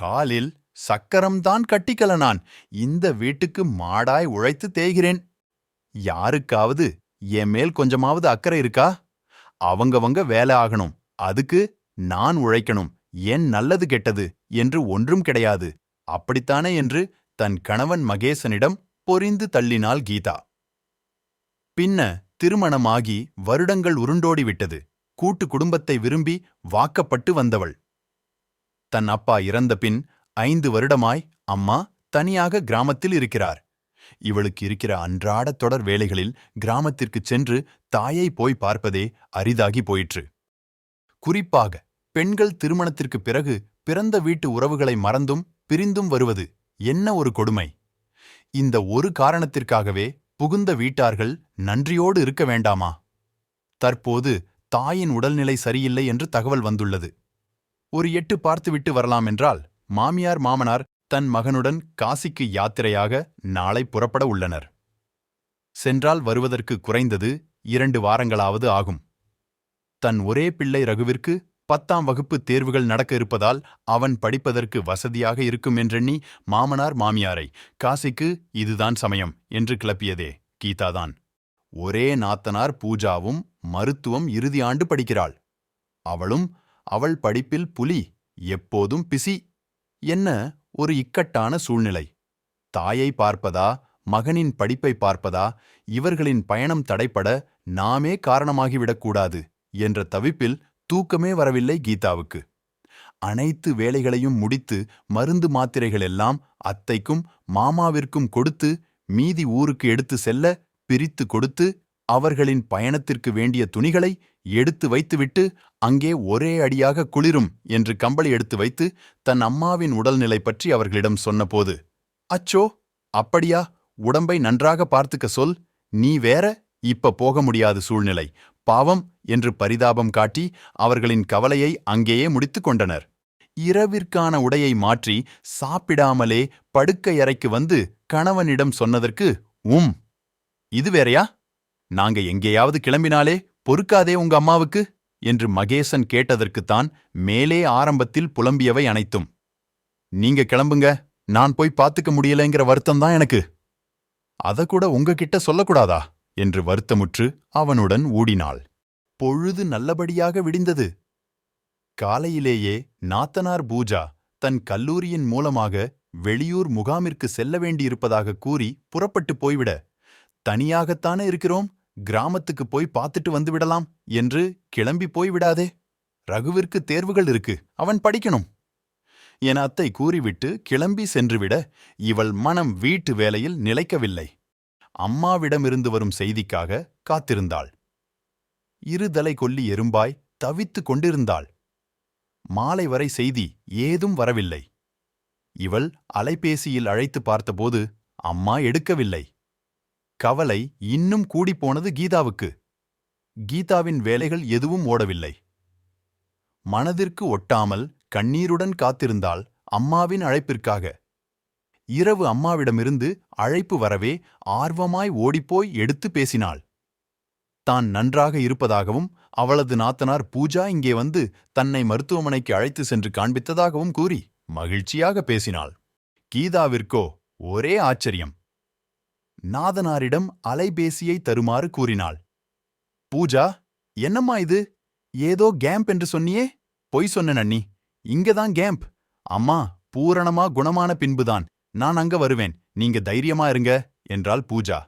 காலில் சக்கரம்தான் கட்டிக்கல நான். இந்த வீட்டுக்கு மாடாய் உழைத்து தேய்கிறேன். யாருக்காவது என் மேல் கொஞ்சமாவது அக்கறை இருக்கா? அவங்கவங்க வேலை ஆகணும். அதுக்கு நான் உழைக்கணும். என் நல்லது கெட்டது என்று ஒன்றும் கிடையாது. அப்படித்தானே என்று தன் கணவன் மகேசனிடம் பொரிந்து தள்ளினாள் கீதா. பின்ன திருமணமாகி வருடங்கள் உருண்டோடிவிட்டது. கூட்டு குடும்பத்தை விரும்பி வாக்கப்பட்டு வந்தவள். தன் அப்பா இறந்த பின் ஐந்து வருடமாய் அம்மா தனியாக கிராமத்தில் இருக்கிறார். இவளுக்கு இருக்கிற அன்றாட தொடர் வேலைகளில் கிராமத்திற்குச் சென்று தாயை போய் பார்ப்பதே அரிதாகி போயிற்று. குறிப்பாக பெண்கள் திருமணத்திற்குப் பிறகு பிறந்த வீட்டு உறவுகளை மறந்தும் பிரிந்தும் வருவது என்ன ஒரு கொடுமை? இந்த ஒரு காரணத்திற்காகவே புகுந்த வீட்டார்கள் நன்றியோடு இருக்க வேண்டாமா? தற்போது தாயின் உடல்நிலை சரியில்லை என்று தகவல் வந்துள்ளது. ஒரு எட்டு பார்த்துவிட்டு வரலாம் என்றால் மாமியார் மாமனார் தன் மகனுடன் காசிக்கு யாத்திரையாக நாளை புறப்பட உள்ளனர். சென்றால் வருவதற்கு குறைந்தது இரண்டு வாரங்களாவது ஆகும். தன் ஒரே பிள்ளை ரகுவிற்கு பத்தாம் வகுப்பு தேர்வுகள் நடக்க இருப்பதால் அவன் படிப்பதற்கு வசதியாக இருக்கும் என்றெண்ணி மாமனார் மாமியாரை காசிக்கு இதுதான் சமயம் என்று கிளப்பியதே கீதாதான். ஒரே நாத்தனார் பூஜாவும் மருத்துவம் இறுதி ஆண்டு படிக்கிறாள். அவளும் அவள் படிப்பில் புலி எப்போதும் பிசி. என்ன ஒரு இக்கட்டான சூழ்நிலை. தாயை பார்ப்பதா மகனின் படிப்பை பார்ப்பதா இவர்களின் பயணம் தடைப்பட நாமே காரணமாகிவிடக்கூடாது என்ற தவிப்பில் தூக்கமே வரவில்லை கீதாவுக்கு. அனைத்து வேலைகளையும் முடித்து மருந்து மாத்திரைகள் எல்லாம் அத்தைக்கும் மாமாவிற்கும் கொடுத்து மீதி ஊருக்கு எடுத்து செல்ல பிரித்து கொடுத்து அவர்களின் பயணத்திற்கு வேண்டிய துணிகளை எடுத்து வைத்துவிட்டு அங்கே ஒரே அடியாக குளிரும் என்று கம்பளி எடுத்து வைத்து தன் அம்மாவின் உடல்நிலை பற்றி அவர்களிடம் சொன்னபோது அச்சோ அப்படியா? உடம்பை நன்றாக பார்த்துக்க சொல். நீ வேற? இப்ப போக முடியாத சூழ்நிலை. பாவம்! என்று பரிதாபம் காட்டி அவர்களின் கவலையை அங்கேயே முடித்துக் கொண்டனர். இரவிற்கான உடையை மாற்றி சாப்பிடாமலே படுக்கையறைக்கு வந்து கணவனிடம் சொன்னதற்கு உம் இது வேறையா? நாங்க எங்கேயாவது கிளம்பினாலே பொறுக்காதே உங்க அம்மாவுக்கு? என்று மகேசன் கேட்டதற்குத்தான் மேலே ஆரம்பத்தில் புலம்பியவை அனைத்தும். நீங்க கிளம்புங்க நான் போய் பார்த்துக்க முடியலைங்கிற வருத்தம்தான் எனக்கு. அத கூட உங்ககிட்ட சொல்லக்கூடாதா? என்று வருத்தமுற்று அவனுடன் ஊடினாள். பொழுது நல்லபடியாக விடிந்தது. காலையிலேயே நாத்தனார் பூஜா தன் கல்லூரியின் மூலமாக வெளியூர் முகாமிற்கு செல்ல வேண்டியிருப்பதாக கூறி புறப்பட்டு போய்விட தனியாகத்தானே இருக்கிறோம்? கிராமத்துக்கு போய் பார்த்துட்டு வந்து விடலாம் என்று கிளம்பி போய்விடாதே ரகுவிற்கு தேர்வுகள் இருக்கு. அவன் படிக்கணும். என அத்தை கூறிவிட்டு கிளம்பி சென்றுவிட இவள் மனம் வீட்டு வேலையில் நிலைக்கவில்லை. அம்மாவிடமிருந்து வரும் செய்திக்காக காத்திருந்தாள். இருதலை கொல்லி எறும்பாய் தவித்துக் கொண்டிருந்தாள். மாலை வரை செய்தி ஏதும் வரவில்லை. இவள் அலைபேசியில் அழைத்து பார்த்தபோது அம்மா எடுக்கவில்லை. கவலை இன்னும் கூடிப்போனது கீதாவுக்கு. கீதாவின் வேலைகள் எதுவும் ஓடவில்லை. மனதிற்கு ஒட்டாமல் கண்ணீருடன் காத்திருந்தாள் அம்மாவின் அழைப்பிற்காக. இரவு அம்மாவிடமிருந்து அழைப்பு வரவே ஆர்வமாய் ஓடிப்போய் எடுத்து பேசினாள். தான் நன்றாக இருப்பதாகவும் அவளது நாத்தனார் பூஜா இங்கே வந்து தன்னை மருத்துவமனைக்கு அழைத்து சென்று காண்பித்ததாகவும் கூறி மகிழ்ச்சியாக பேசினாள். கீதாவிற்கோ ஒரே ஆச்சரியம். நாதனாரிடம் அலைபேசியை தருமாறு கூறினாள். பூஜா என்னம்மா இது? ஏதோ கேம்ப் என்று சொன்னியே? பொய் சொன்ன நன்னி. இங்கதான் கேம்ப். அம்மா பூரணமா குணமான பின்புதான். நான் அங்க வருவேன். நீங்க தைரியமா இருங்க என்றாள் பூஜா.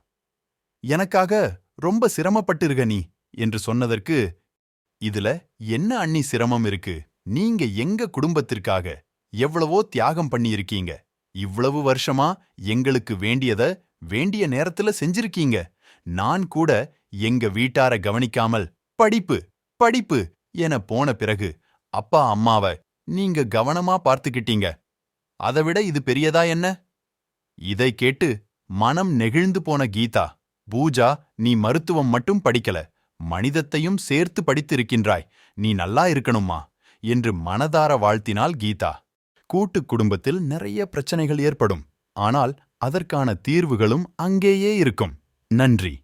எனக்காக ரொம்ப சிரமப்பட்டிருக நீ என்று சொன்னதற்கு இதுல என்ன அண்ணி சிரமம் இருக்கு? நீங்க எங்க குடும்பத்திற்காக எவ்வளவோ தியாகம் பண்ணியிருக்கீங்க. இவ்வளவு வருஷமா எங்களுக்கு வேண்டியத வேண்டிய நேரத்துல செஞ்சிருக்கீங்க. நான் கூட எங்க வீட்டார கவனிக்காமல் படிப்பு படிப்பு என போன பிறகு அப்பா அம்மாவ நீங்க கவனமா பார்த்துக்கிட்டீங்க. அதைவிட இது பெரியதா என்ன? இதை கேட்டு மனம் நெகிழ்ந்து போன கீதா பூஜா நீ மருத்துவம் மட்டும் படிக்கல. மனிதத்தையும் சேர்த்து படித்திருக்கின்றாய். நீ நல்லா இருக்கணுமா என்று மனதார வாழ்த்தினாள் கீதா. கூட்டுக் குடும்பத்தில் நிறைய பிரச்சனைகள் ஏற்படும். ஆனால் அதற்கான தீர்வுகளும் அங்கேயே இருக்கும். நன்றி.